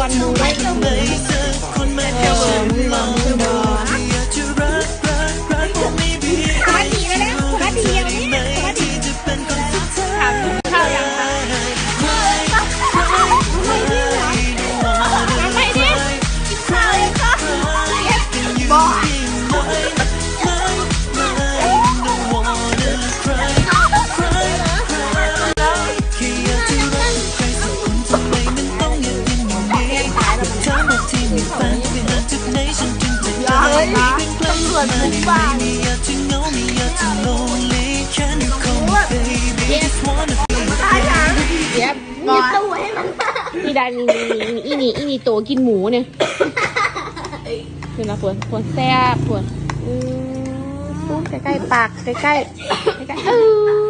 อนได้กินหมูเออมึงลองซื้ ตำรวจบุกบ้านเย็บบบออสสตู้ให้มันนี่ได้นี่นี่นี่อีนี่อีนี่โตกินหมูเนี่ยคือนะปวดปวดแซ่บปวดอืมปุ๊บใกล้ๆปากใกล้ๆใกล้ๆเออ